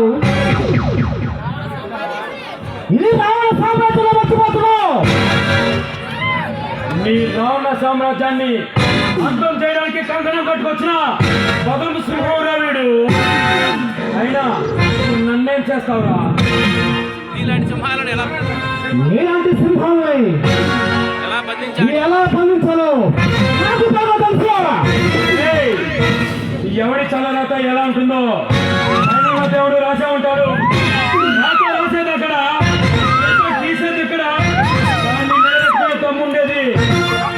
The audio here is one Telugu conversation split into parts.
చేస్తున్నావు ఇది రావణ సామ్రాజ్యంలో మర్చిపోతున్నావు. నీ రావణ సామ్రాజ్యాన్ని అంతం చేయడానికి కంకణం కట్టుకొచ్చిన సింహరావుడు అయినా నన్నేం చేస్తావురా? నీలాంటి సింహాలను ఎలా నీలాంటి సింహాలని ఎలా బంధించాలి? ఎలా బంధించాలో నాకు బాగా తెలుసు. ఏయ్! ఎవడి చల్లరాత ఎలా ఉంటుందో?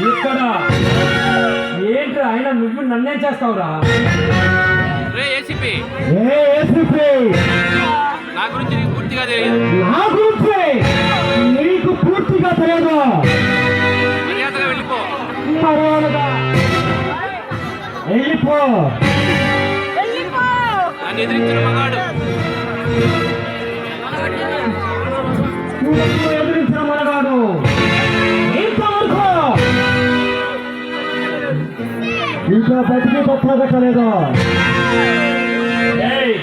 ఇక్కడ ఏంటి ఆయన నువ్వు నన్నేం చేస్తావురా? రే ఏసీపీ. ఏ ఏసీపీ? నా గురించి నీకు పూర్తిగా తెలియదు. నా గురించి? నీకు పూర్తిగా తెలియదు? మర్యాదగా వెళ్ళిపో. మర్యాదగా వెళ్ళిపో. నన్ను ఎదిరించిన మగాడు. ఇంకా బతికి పట్టగట్టలేదు ఏయ్!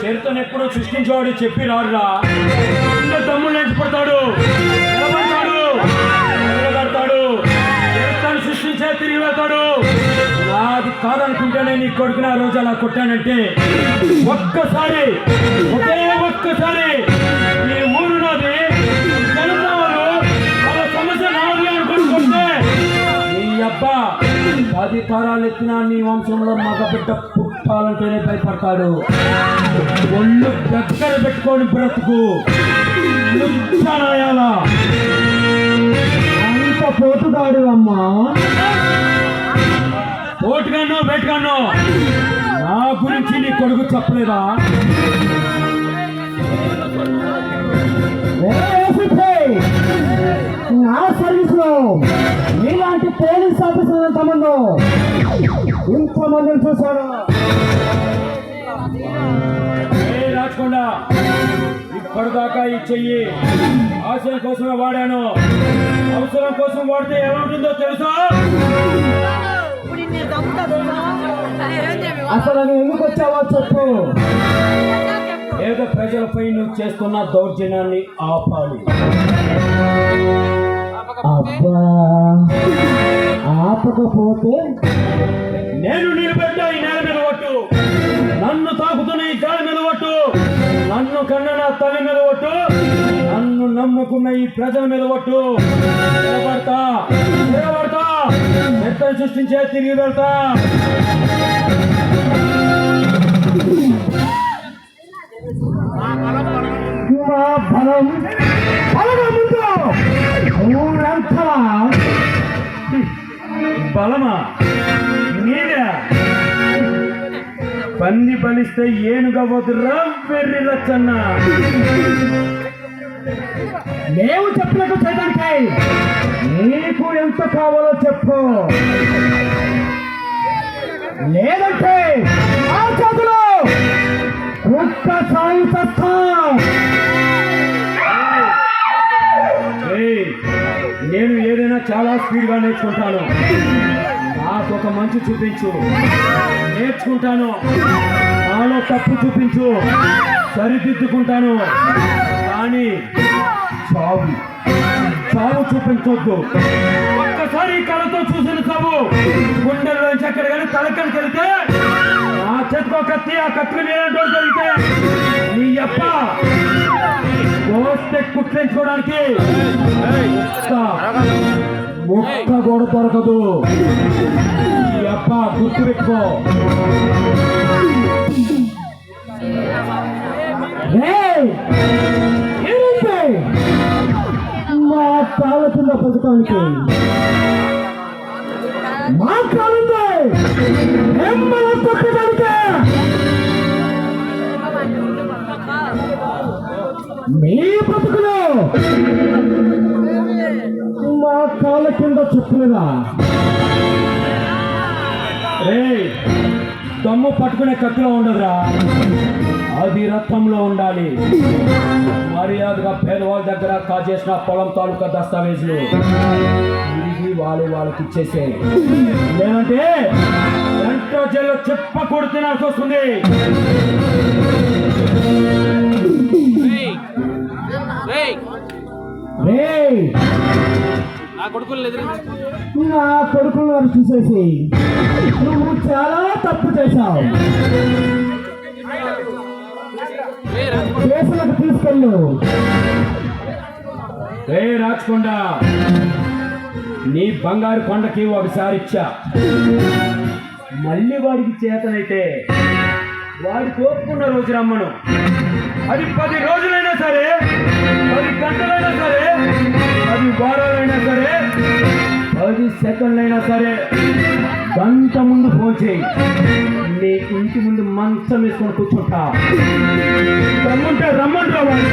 చరిత్రను ఎప్పుడు సృష్టించేవాడు చెప్పి రాడురా ఇంకా తమ్ముడు నుంచి పడతాడు నిలబడతాడు. నిలబడతాడు సృష్టించే తిరిగి వెళ్తాడు. నాది కాదనుకుంటేనే నీ కొడుకుని ఆ రోజు అలా కొట్టానంటే ఒక్కసారి ఒకే ఒక్కసారి ఈ ఊరు నాది జనం వాళ్ళు వాళ్ళ సమస్య నాది అనుకుంటుంటే నీ అబ్బా పది తరాలు ఎత్తినా నీ వంశంలో మగ బిడ్డ పుట్టాలంటేనే భయపడతాడు ఒళ్ళు దగ్గర పెట్టుకొని బ్రతుకు. అంత పోతుగాడు అమ్మా ఓటుగానో వేటుగానో నా గురించి నీ కొడుకు చెప్పలేదా నా సర్వీస్ లో ఇలాంటి పోలీస్ ఆఫీసర్ ఎంతమంది ఇంతమందిని చూశాను ఏ రాచకుండా ఇప్పటిదాకా ఈ చెయ్యి ఆశయం కోసమే వాడాను. అవసరం కోసం వాడితే ఎలా ఉంటుందో తెలుసా అసలు నువ్వు ఎందుకు వచ్చావో చెప్పు. పేద ప్రజలపై నువ్వు చేస్తున్న దౌర్జన్యాన్ని ఆపాలి. అబ్బా! ఆపకపోతే? నేను నిలబెట్ట ఈ నేల మీద ఒట్టు. నన్ను తాకుతున్న ఈ గాలి మీద ఒట్టు. నన్ను కన్న నా తల్లి మీద ఒట్టు. నన్ను నమ్ముకున్న ఈ ప్రజల మీద ఒట్టు. నిలబడతా నిలబడతా. సృష్టించే తిరిగి వెళ్తా. బలమా నీడా పంది బలిస్తే ఏనుగవద్దురా వెర్రి రచ్చన్న. మేము చెప్పినట్టు చేయడానికి నీకు ఎంత కావాలో చెప్పు. లేదంటే స్పీడ్గా నేర్చుకుంటాను. నాకు ఒక మంచి చూపించు. నేర్చుకుంటాను. నాలో తప్పు చూపించు. సరిదిద్దుకుంటాను. కానీ చావు. చావు చూపించొద్దు. ఒక్కసారి కళతో చూసిన చావు. గుండెల్లోంచి అక్కడ కానీ తలకడికి వెళ్తే ఆ చేతికో కత్తి ఆ కత్తికి నేనంటూ జరిగితే నీ అప్ప దోస్తే కుట్టించుకోవడానికి ఒక్క గోడ దొరకదు ఈ అప్ప గుర్తు పెట్టుకో ఏయ్! ఏమైంది? మా కింద పథకానికి. మా కాలుంది మిమ్మల్ని తొక్కడానికి మీ మా కాళ్ళ చెప్పలేదా? రే రేయ్ దమ్ము పట్టుకునే కత్తిలో ఉండదురా. అది రక్తంలో ఉండాలి. మర్యాదగా పేదవాళ్ళ దగ్గర కాజేసిన పొలం తాలూకా దస్తావేజులు. తిరిగి వాళ్ళే వాళ్ళకి ఇచ్చేసే. లేదంటే ఎంతో జైల్లో చెప్పకూడదు తినాల్సి వస్తుంది. కొడుకులను నా కొడుకులు వారు చూసేసి నువ్వు చాలా తప్పు చేశావు. దేశాలకు తీసుకెళ్ళు. రే రాచకొండ నీ బంగారు కొండకి ఒకసారి ఇచ్చా. మళ్ళీ వాడికి చేతనైతే వాడి కోపుకున్న రోజు రమ్మను. అది పది రోజులైనా సరే పది గంటలైనా సరే సరే పది సెకండ్లైనా సరే గంట ముందు ఫోన్ చేయి. నీ ఇంటి ముందు మంచం వేసుకొని కూర్చుంటా. రమ్మంటే రమ్మంటా వాడు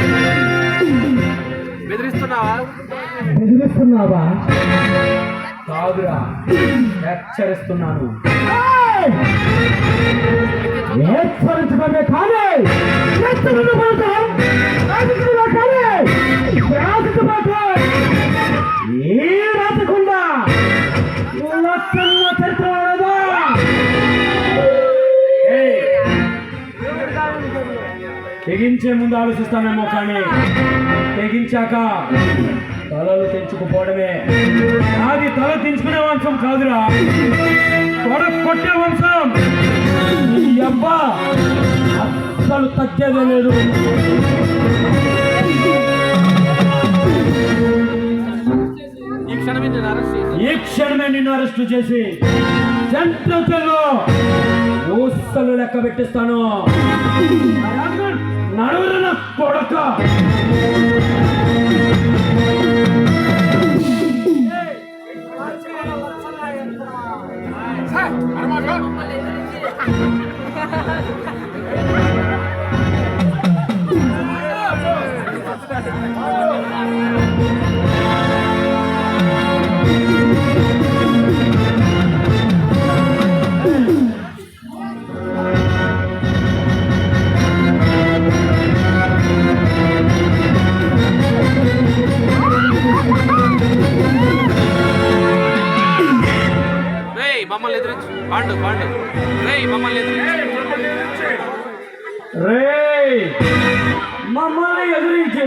బెదిరిస్తున్నావా? బెదిరిస్తున్నావా? కాదురా హెచ్చరిస్తున్నాను. హెచ్చరించడమే కానీ తెగించే ముందు ఆలోచిస్తానేమో కానీ తెగించాక తలలు తెంచుకుపోవడమే. అది తల తెంచుకునే వంశం కాదురా. తొడ కొట్టే వంశం. అబ్బా అస్సలు తగ్గేదే లేదు. ఈ క్షణమే నిన్ను అరెస్టు చేసి సెంట్రల్ జైల్లో ఊసలు లెక్క పెట్టిస్తాను. నడువురు నా కొడక ఎదిరించు పాండు పాండు. రేయ్ మమ్మల్ని ఎదిరించు రేయ్ మమ్మల్ని ఎదిరించి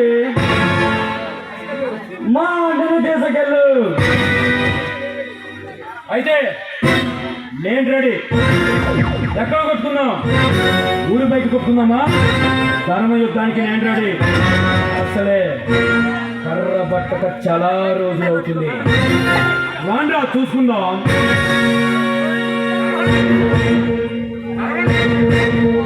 మా అంటని తీసుకెళ్ళు అయితే నేను రెడీ. ఎక్కడ కొట్టుకుందాం. ఊరి బయట కొట్టుకుందామా? ధర్మ యుద్ధానికి నేను రెడీ. అసలే కర్ర బట్టక చాలా రోజులు అవుతుంది రాండ్రా చూసుకుందాం. Thank you.